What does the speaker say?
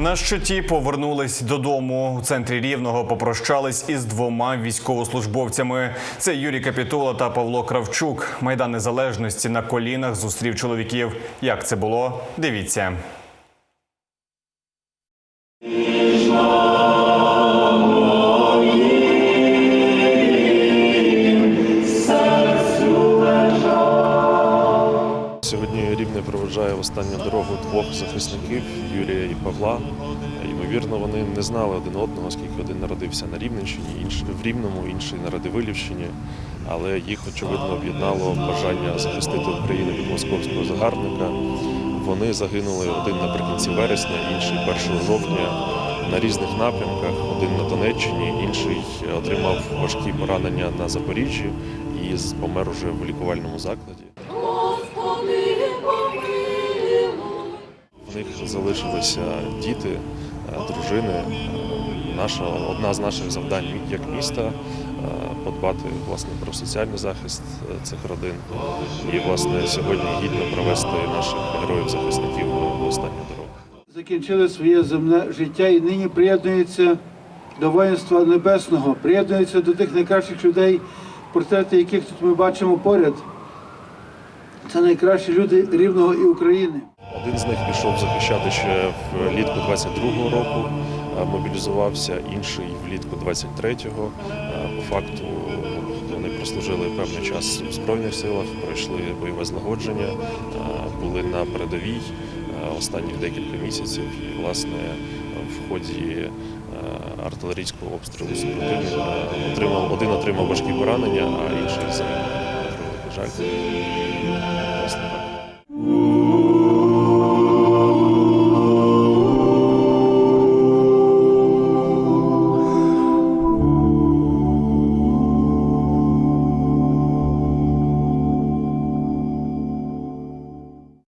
На щиті повернулись додому. У центрі рівного попрощались із двома військовослужбовцями. Це Юрій Капітула та Павло Кравчук. Майдан Незалежності на колінах зустрів чоловіків. Як це було? Дивіться. Рівне проведжає в останню дорогу двох захисників Юрія і Павла. Ймовірно, вони не знали один одного, оскільки один народився на Рівненщині, інший в Рівному, інший на Радивилівщині. Але їх очевидно об'єднало бажання захистити Україну від московського загарбника. Вони загинули один наприкінці вересня, інший 1 жовтня на різних напрямках. Один на Донеччині, інший отримав важкі поранення на Запоріжжі і помер уже в лікувальному закладі. Них залишилися діти, е, дружини. Е, Наша одна з наших завдань як міста е, подбати власне про соціальний захист цих родин і власне сьогодні гідно провести наших героїв-захисників в останню дорогу. закінчили своє земне життя і нині приєднуються до воїнства небесного, приєднуються до тих найкращих людей, портрети яких тут ми бачимо поряд. Це найкращі люди рівного і України. Один з них пішов захищати ще влітку 22-го року, мобілізувався, інший влітку 23-го. Е, По факту вони прослужили певний час в Збройних силах, пройшли бойове злагодження, е, були на передовій останніх декілька місяців. І, власне, в ході артилерійського обстрілу супротивника отримав один отримав важкі поранення, а інший загинув. Жаль.